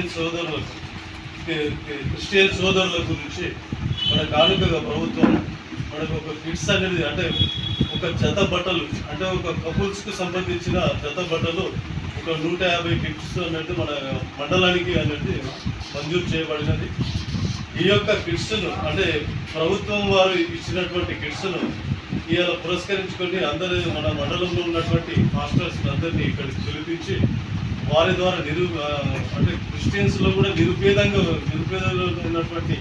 Christian సోదరులకు Christian సోదరుల గురించి మన కానుకగా ప్రభుత్వం మనకు ఒక కిట్స్ అనేది అంటే ఒక జత బట్టలు అంటే ఒక కపుల్స్కి సంబంధించిన జత బట్టలు ఒక నూట యాభై కిట్స్ అనేది మన మండలానికి అనేది మంజూరు చేయబడినది. ఈ యొక్క కిట్స్ను అంటే ప్రభుత్వం వారు ఇచ్చినటువంటి కిట్స్ను ఇవాళ పురస్కరించుకొని అందరూ మన మండలంలో ఉన్నటువంటి మాస్టర్స్ అందరినీ ఇక్కడికి పిలిపించి వారి ద్వారా నిరు అంటే క్రిస్టియన్స్లో కూడా నిరుపేదంగా నిరుపేదలో ఉన్నటువంటి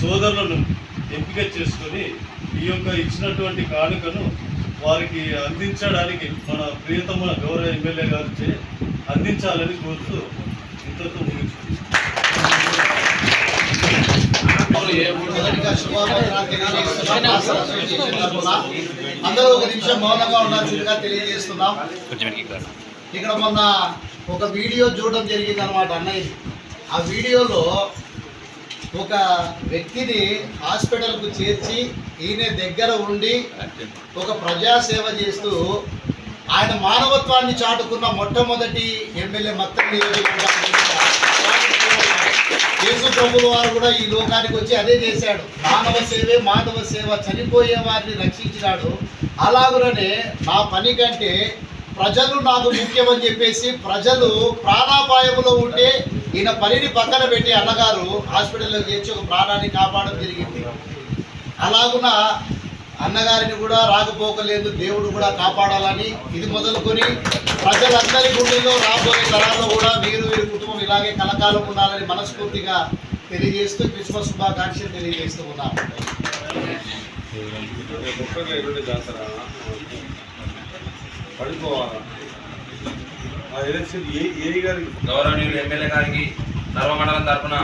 సోదరులను ఎంపిక చేసుకొని ఈ యొక్క ఇచ్చినటువంటి కానుకను వారికి అందించడానికి మన ప్రియతమ గౌరవ ఎమ్మెల్యే గారు అందించాలని కోరుతూ ఇంతతో అందరూ ఒక నిమిషం మౌనంగా ఉండాల్సిందిగా తెలియజేస్తున్నాం. ఇక్కడ మొన్న ఒక వీడియో చూడడం జరిగింది అనమాట అన్నయ్య ఆ వీడియోలో ఒక వ్యక్తిని హాస్పిటల్కు చేర్చి ఈయన దగ్గర ఉండి ఒక ప్రజాసేవ చేస్తూ ఆయన మానవత్వాన్ని చాటుకున్న మొట్టమొదటి ఎమ్మెల్యే మత్తడి నియోజకవర్గానికి యేసు వారు కూడా ఈ లోకానికి వచ్చి అదే చేశాడు. మానవ సేవే మానవ సేవ చనిపోయే వారిని రక్షించినాడు. అలాగుననే నా పని కంటే ప్రజలు నాకు ముఖ్యమని చెప్పేసి ప్రజలు ప్రాణాపాయంలో ఉంటే ఈయన పనిని పక్కన పెట్టి అన్నగారు హాస్పిటల్లో చేర్చి ఒక ప్రాణాన్ని కాపాడడం జరిగింది. అలాగున అన్నగారిని కూడా రాకపోకలేదు దేవుడు కూడా కాపాడాలని ఇది మొదలుకొని ప్రజలందరి గుండెల్లో రాబోయే తరాల్లో కూడా మీరు వీరి కుటుంబం ఇలాగే కలకాలం ఉండాలని మనస్ఫూర్తిగా తెలియజేస్తూ క్రిస్మస్ శుభాకాంక్షలు తెలియజేస్తూ ఉన్నాం. ఒక్కరిలో ఆ ఎలక్షన్ ఏ ఏ గారికి? గౌరవనీయులు ఎమ్మెల్యే గారికి నర్వమండలం తరఫున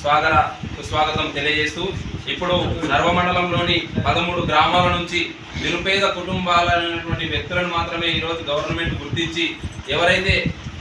స్వాగత సుస్వాగతం తెలియజేస్తూ ఇప్పుడు నర్వమండలంలోని పదమూడు గ్రామాల నుంచి నిరుపేద కుటుంబాలైనటువంటి వ్యక్తులను మాత్రమే ఈరోజు గవర్నమెంట్ గుర్తించి ఎవరైతే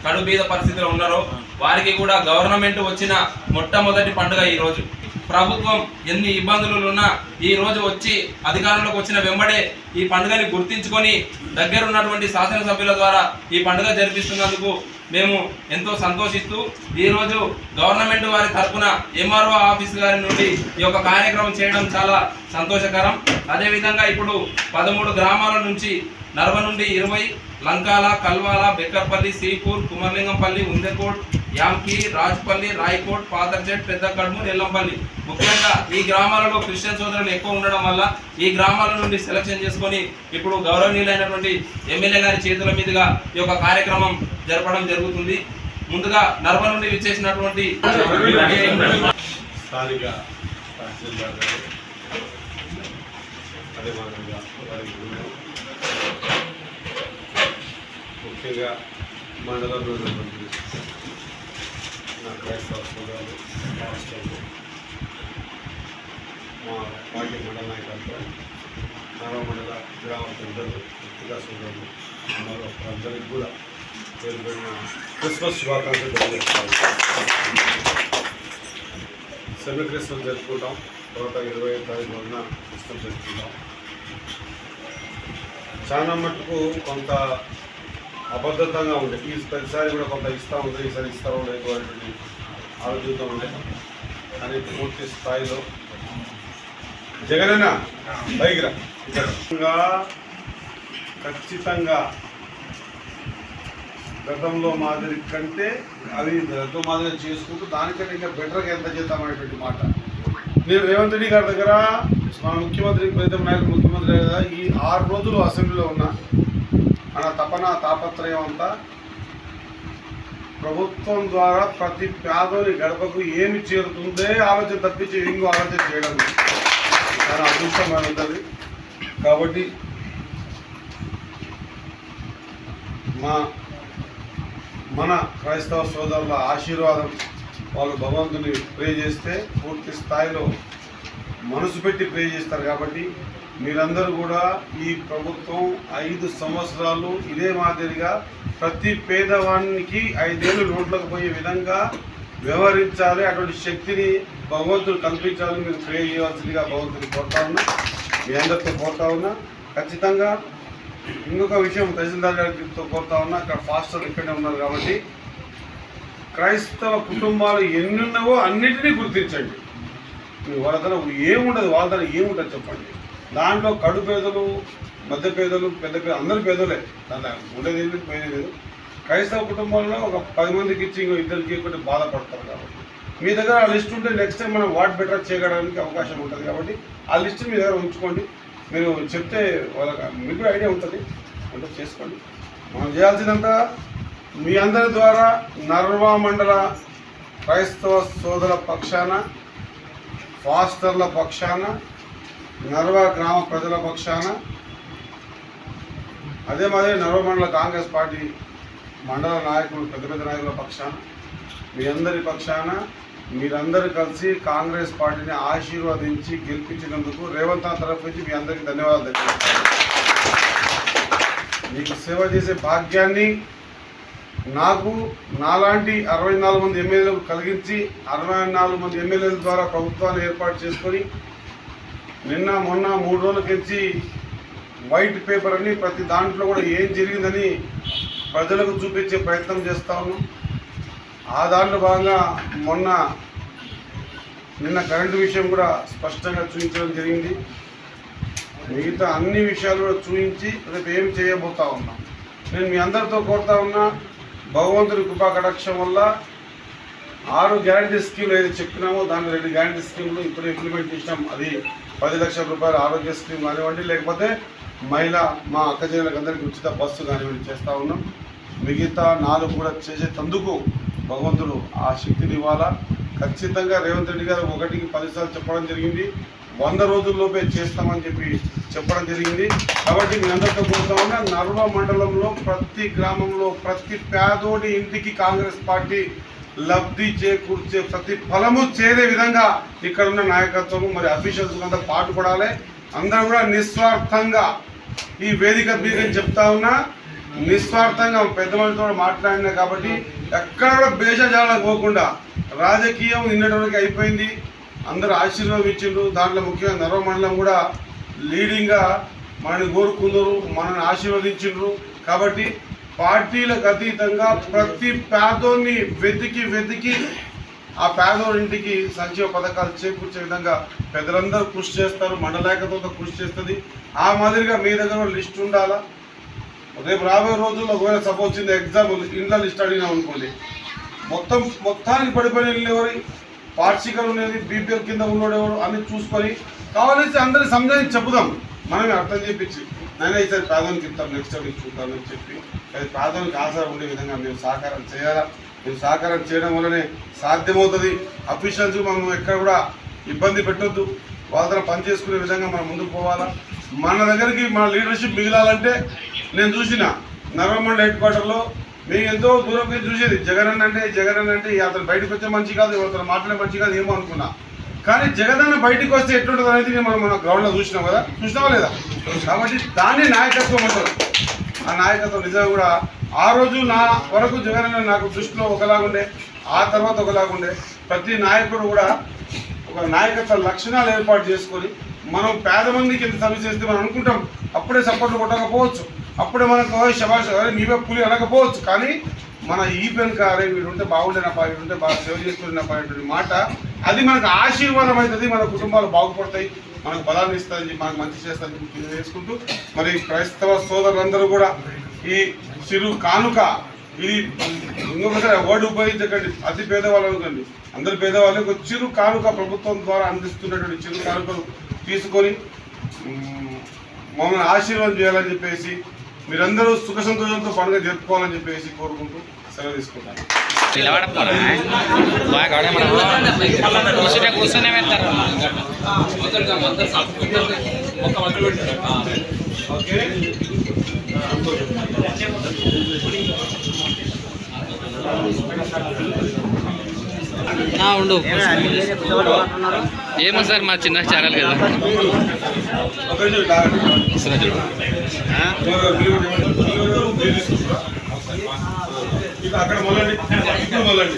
కడుబీద పరిస్థితిలో ఉన్నారో వారికి కూడా గవర్నమెంట్ వచ్చిన మొట్టమొదటి పండుగ ఈరోజు. ప్రభుత్వం ఎన్ని ఇబ్బందులు ఉన్నా ఈ రోజు వచ్చి అధికారంలోకి వచ్చిన వెంబడే ఈ పండుగని గుర్తించుకొని దగ్గర ఉన్నటువంటి శాసనసభ్యుల ద్వారా ఈ పండుగ జరిపిస్తున్నందుకు మేము ఎంతో సంతోషిస్తూ ఈరోజు గవర్నమెంట్ వారి తరఫున ఎంఆర్ఓ ఆఫీస్ గారి నుండి ఈ యొక్క కార్యక్రమం చేయడం చాలా సంతోషకరం. అదేవిధంగా ఇప్పుడు పదమూడు గ్రామాల నుంచి నర్వ నుండి ఇరవై లంకాల కల్వాల బెక్కర్పల్లి శ్రీపూర్ కుమర్లింగంపల్లి ఉందెకోట్ యాంకి రాజ్పల్లి రాయకోట్ పాతర్జెట్ పెద్ద కడ్మూర్ ఎల్లంపల్లి ముఖ్యంగా ఈ గ్రామాలలో క్రిస్టియన్ సోదరులు ఎక్కువ ఉండడం వల్ల ఈ గ్రామాల నుండి సెలక్షన్ చేసుకొని ఇప్పుడు గౌరవనీయులైనటువంటి ఎమ్మెల్యే గారి చేతుల మీదుగా ఈ యొక్క కార్యక్రమం జరపడం జరుగుతుంది. ముందుగా నర్మ నుండి విచ్చేసినటువంటి ముఖ్యంగా మండలంలో ఉన్నటువంటి నా క్రైస్తవ సోదరులు పాస్టర్లు మా పార్టీ మండల నాయకత్వం నరవ మండల గ్రామ పెద్దలు వ్యక్తిగత సోదరులు ఉన్నారు అందరికి కూడా పేరు పెరిగిన క్రిస్మస్ శుభాకాంక్షలు తెలియజేస్తాను సెమీ క్రిస్మస్ జరుపుకుంటాం తర్వాత ఇరవై తారీఖు రోజున క్రిస్మస్ జరుపుకుంటాం చాలా మటుకు కొంత అబద్ధంగా ఉండే. ఈ ప్రతిసారి కూడా కొంత ఇస్తా ఉంది ఈసారి ఇస్తారో లేదు అనేటువంటి ఆలోచిస్తూ ఉండే. కానీ పూర్తి స్థాయిలో జగనన్న బైగ్రా ఖచ్చితంగా ఖచ్చితంగా గతంలో మాదిరి కంటే అవి గతం మాదిరి చేసుకుంటూ దానికంటే ఇంకా బెటర్గా ఎంత చేద్దాం అనేటువంటి మాట. నేను రేవంత్ రెడ్డి గారి దగ్గర మన ముఖ్యమంత్రి ప్రీతం నాయకుడు ముఖ్యమంత్రి కదా ఈ ఆరు రోజులు అసెంబ్లీలో ఉన్నా. నా తపన తాపత్రయం అంతా ప్రభుత్వం ద్వారా ప్రతి పేదోని గడపకు ఏమి చేరుతుందే ఆలోచన తప్పించి ఇంకో ఆలోచన చేయడం చాలా అదృష్టమైన ఉంటుంది కాబట్టి మా మన క్రైస్తవ సోదరుల ఆశీర్వాదం వాళ్ళు భగవంతుని ప్రే చేస్తే పూర్తి స్థాయిలో మనసు పెట్టి ప్రే చేస్తారు కాబట్టి మీరందరూ కూడా ఈ ప్రభుత్వం ఐదు సంవత్సరాలు ఇదే మాదిరిగా ప్రతి పేదవానికి ఐదేళ్ళు నోట్లకు పోయే విధంగా వ్యవహరించాలి. అటువంటి శక్తిని భగవంతుడు కల్పించాలని మీరు ప్రే చేయవలసిందిగా భగవంతుని కోరుతా ఉన్నా మీ అందరితో కోరుతా ఉన్నా. ఖచ్చితంగా ఇంకొక విషయం తహసీల్దార్ గారితో కోరుతా ఉన్నా అక్కడ ఫాస్టర్ ఇక్కడే ఉన్నారు కాబట్టి క్రైస్తవ కుటుంబాలు ఎన్ని అన్నిటినీ గుర్తించండి. వాళ్ళ దగ్గర ఏముండదు వాళ్ళ దగ్గర చెప్పండి. దాంట్లో కడు పేదలు మధ్య పేదలు పెద్ద పేద అందరు పేదలే. దాంట్లో ఉండేది ఏమి పోయేది లేదు. క్రైస్తవ కుటుంబంలో ఒక పది మందికి ఇచ్చి ఇంకో ఇద్దరికి ఇవ్వకుంటే బాధపడతారు కాబట్టి. మీ దగ్గర ఆ లిస్ట్ ఉంటే నెక్స్ట్ టైం మనం వాట్ బెటర్ చేయడానికి అవకాశం ఉంటుంది కాబట్టి ఆ లిస్ట్ మీ దగ్గర ఉంచుకోండి. మీరు చెప్తే వాళ్ళకి మీకు ఐడియా ఉంటుంది. అంటే చేసుకోండి. మనం చేయాల్సిందంతా మీ అందరి ద్వారా నర్వా మండల క్రైస్తవ సోదర పక్షాన ఫాస్టర్ల పక్షాన నర్వా గ్రామ ప్రజల పక్షాన అదే మాదిరి నర్వ మండల కాంగ్రెస్ పార్టీ మండల నాయకులు పెద్ద పెద్ద నాయకుల పక్షాన మీ అందరి పక్షాన మీరందరూ కలిసి కాంగ్రెస్ పార్టీని ఆశీర్వదించి గెలిపించినందుకు రేవంత్ తరఫు నుంచి మీ అందరికీ ధన్యవాదాలు మీకు సేవ చేసే భాగ్యాన్ని నాకు నాలాంటి అరవై నాలుగు మంది ఎమ్మెల్యేలకు కలిగించి అరవై నాలుగు మంది ఎమ్మెల్యేల ద్వారా ప్రభుత్వాన్ని ఏర్పాటు చేసుకొని నిన్న మొన్న మూడు రోజులకించి వైట్ పేపర్ అని ప్రతి దాంట్లో కూడా ఏం జరిగిందని ప్రజలకు చూపించే ప్రయత్నం చేస్తా ఉన్నాం. ఆ దాంట్లో భాగంగా మొన్న నిన్న కరెంటు విషయం కూడా స్పష్టంగా చూపించడం జరిగింది. మిగతా అన్ని విషయాలు కూడా చూపించి రేపు ఏం చేయబోతా ఉన్నాం. నేను మీ అందరితో కోరుతా ఉన్నా భగవంతుడి కృపా కటాక్షం వల్ల ఆరు గ్యారంటీ స్కీమ్లు ఏదైతే చెప్పినామో దాని రెండు గ్యారంటీ స్కీమ్లు ఇప్పుడు ఇంప్లిమెంట్ చేసినాం. అది పది లక్షల రూపాయల ఆరోగ్య స్కీమ్ కానివ్వండి లేకపోతే మహిళ మా అక్క అందరికీ ఉచిత బస్సు కానివ్వండి చేస్తూ ఉన్నాం. మిగతా నాలుగు కూడా చేసేటందుకు భగవంతుడు ఆ శక్తిని ఇవ్వాలా? ఖచ్చితంగా రేవంత్ రెడ్డి గారు ఒకటికి పదిసార్లు చెప్పడం జరిగింది. వంద రోజుల్లోపే చేస్తామని చెప్పి చెప్పడం జరిగింది. కాబట్టి మీ అందరితో కోరుతామన్నా నర్వ మండలంలో ప్రతి గ్రామంలో ప్రతి పేదోడి ఇంటికి కాంగ్రెస్ పార్టీ లబ్ధి చేకూర్చే ప్రతి ఫలము చేరే విధంగా ఇక్కడ ఉన్న నాయకత్వం మరి అఫీషియల్స్ అంతా పాటుపడాలి. అందరూ కూడా నిస్వార్థంగా ఈ వేదిక మీద చెప్తా ఉన్నా నిస్వార్థంగా పెద్ద మనిషితో మాట్లాడినా కాబట్టి ఎక్కడ కూడా భేషజాలకు పోకుండా రాజకీయం నిన్నటి వరకు అయిపోయింది. అందరూ ఆశీర్వదించిండ్రు. దాంట్లో ముఖ్యంగా నర్వ మండలం కూడా లీడింగ్గా మనని కోరుకున్నారు మనని ఆశీర్వదించిండ్రు. కాబట్టి పార్టీలకు అతీతంగా ప్రతి పేదోన్ని వెతికి వెతికి ఆ పేదోడింటికి సంక్షేమ పథకాలు చేకూర్చే విధంగా పెద్దలందరూ కృషి చేస్తారు మండలేఖతో కృషి చేస్తుంది. ఆ మాదిరిగా మీ దగ్గర లిస్ట్ ఉండాలా? రేపు రాబోయే రోజుల్లో ఒకవేళ సపోజ్ చిన్న ఎగ్జాంపుల్ ఇంట్లో లిస్ట్ అడిగినాం అనుకోండి. మొత్తం మొత్తానికి పడిపోయిన ఇల్లు ఎవరి? పార్షికలు ఉన్నది బీపీఎల్ కింద ఉన్నోడు అని అన్ని చూసుకొని కావాల్సి అందరికి సంజాయించి చెప్పుదాం. మనమే అర్థం చేపించి నేనే ఈసారి ప్రాధాన్యత ఇస్తాం నెక్స్ట్ టైం చూద్దామని చెప్పి అది ప్రాధాన్యత ఆసరా ఉండే విధంగా మేము సహకారం చేయాలా? మేము సహకారం చేయడం వల్లనే సాధ్యమవుతుంది. అఫీషియల్స్ మనం ఎక్కడ కూడా ఇబ్బంది పెట్టొద్దు. వాళ్ళతో పని చేసుకునే విధంగా మనం ముందుకు పోవాలా? మన దగ్గరికి మన లీడర్షిప్ మిగిలాలంటే నేను చూసిన నర్వమండ హెడ్ క్వార్టర్లో మేము ఎంతో దూరం పోయి చూసేది. జగన్ అంటే జగన్ అన్న అంటే అతను బయటకు వచ్చే మంచి కాదు అతను మాట్లాడే మంచి కాదు ఏమో అనుకున్నా. కానీ జగన్ బయటకు వస్తే ఎట్లుంటుంది అనేది మనం మన గ్రౌండ్లో చూసినాం కదా. చూసినావా లేదా? కాబట్టి దాన్ని నాయకత్వం అంటారు. ఆ నాయకత్వం నిజంగా కూడా ఆ రోజు నా వరకు జగన్ అన్న నాకు దృష్టిలో ఒకలాగుండే ఆ తర్వాత ఒకలాగుండే ప్రతి నాయకుడు కూడా ఒక నాయకత్వ లక్షణాలు ఏర్పాటు చేసుకొని మనం పేద మందికి ఎంత సర్వీస్ చేస్తే మనం అనుకుంటాం. అప్పుడే సపోర్ట్లు కొట్టకపోవచ్చు. అప్పుడే మనకు శబాష్ అరే నీవే పులి అనకపోవచ్చు కానీ మన ఈ పెనుక అరే వీడు ఉంటే బాగుండేనప్పా వీడు ఉంటే బాగా సేవ చేసుకున్నప్పా అనేటువంటి మాట. అది మనకు ఆశీర్వాదం అవుతుంది మన కుటుంబాలు బాగుపడతాయి మనకు బలాన్ని ఇస్తుంది మనకు మంచి చేస్తుంది తెలియజేసుకుంటూ మరి క్రైస్తవ సోదరులందరూ కూడా ఈ చిరు కానుక ఇది ఇంకొకసారి వర్డ్ ఉపయోగించకండి అతి పేదవాళ్ళు అనుకోండి అందరు పేదవాళ్ళు ఒక చిరు కానుక ప్రభుత్వం ద్వారా అందిస్తున్నటువంటి చిరు కానుకలు తీసుకొని మమ్మల్ని ఆశీర్వాదం చేయాలని చెప్పేసి మీరందరూ సుఖ సంతోషంతో పండుగ జరుపుకోవాలని చెప్పేసి కోరుకుంటూ సెలవు తీసుకుంటాను. ఓకే. ఉండు. ఏమో సార్ మా చిన్న ఛానల్ కదా. అక్కడ మొదలండి ఇప్పుడు మొదలండి